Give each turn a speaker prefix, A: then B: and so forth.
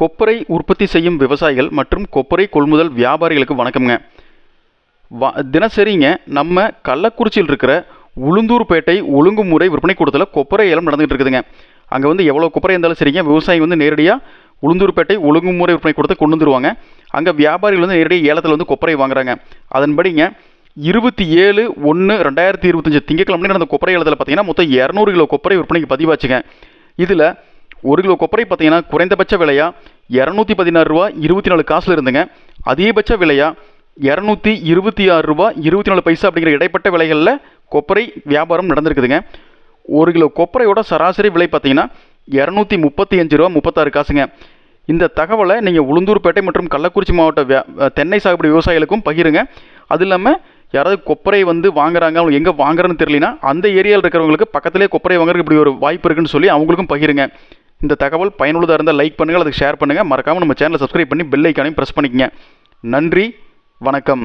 A: கொப்பரை உற்பத்தி செய்யும் விவசாயிகள் மற்றும் கொப்பரை கொள்முதல் வியாபாரிகளுக்கு வணக்கம்ங்க. வ தினசரிங்க நம்ம கள்ளக்குறிச்சியில் இருக்கிற உளுந்தூர்பேட்டை ஒழுங்குமுறை விற்பனை கூடத்தில் கொப்பரை ஏலம் நடந்துகிட்டு இருக்குதுங்க. அங்கே வந்து எவ்வளோ கொப்பரை இருந்தாலும் சரிங்க விவசாயி வந்து நேரடியாக உளுந்தூர்பேட்டை ஒழுங்குமுறை விற்பனை கூடத்தை கொண்டு வந்துருவாங்க. அங்கே வியாபாரிகள் வந்து நேரடியாக ஏலத்தில் வந்து கொப்பரை வாங்குறாங்க. அதன்படிங்க இருபத்தி ஏழு ஒன்று ரெண்டாயிரத்தி இருபத்தஞ்சி திங்கக்கிழமை நடந்த கொப்பரை ஏலத்தில் பார்த்தீங்கன்னா மொத்தம் இரநூறு கிலோ கொப்பரை விற்பனைக்கு பதிவாச்சுங்க. இதில் ஒரு கிலோ கொப்பரை பார்த்தீங்கன்னா குறைந்தபட்ச விலையா? இரநூத்தி பதினாறு ரூபா இருபத்தி நாலு காசில் இருந்துங்க. அதிகபட்ச விலையா? இரநூத்தி இருபத்தி ஆறு ரூபா இருபத்தி நாலு பைசா அப்படிங்கிற இடைப்பட்ட விலைகளில் கொப்பரை வியாபாரம் நடந்திருக்குதுங்க. ஒரு கிலோ கொப்பரையோட சராசரி விலை பார்த்தீங்கன்னா இரநூத்தி முப்பத்தி அஞ்சு ரூபா முப்பத்தாறு காசுங்க. இந்த தகவலை நீங்கள் உளுந்தூர்பேட்டை மற்றும் கள்ளக்குறிச்சி மாவட்ட தென்னை சாகுபடி விவசாயிகளுக்கும் பகிருங்க. அது இல்லாமல் யாராவது கொப்பரை வந்து வாங்குறாங்க அவங்க எங்கே வாங்குறன்னு தெரியலனா அந்த ஏரியாவில் இருக்கிறவங்களுக்கு பக்கத்திலே கொப்பரை வாங்குறதுக்கு இப்படி ஒரு வாய்ப்பு இருக்குன்னு சொல்லி அவங்களுக்கும் பகிருங்க. இந்த தகவல் பயனுள்ளதாக இருந்தால் லைக் பண்ணுங்கள் அதுக்கு ஷேர் பண்ணுங்கள் மறக்காமல் நம்ம சேனலை சப்ஸ்கிரைப் பண்ணி பெல் ஐக்கானையும் ப்ரெஸ் பண்ணிக்கங்க. நன்றி வணக்கம்.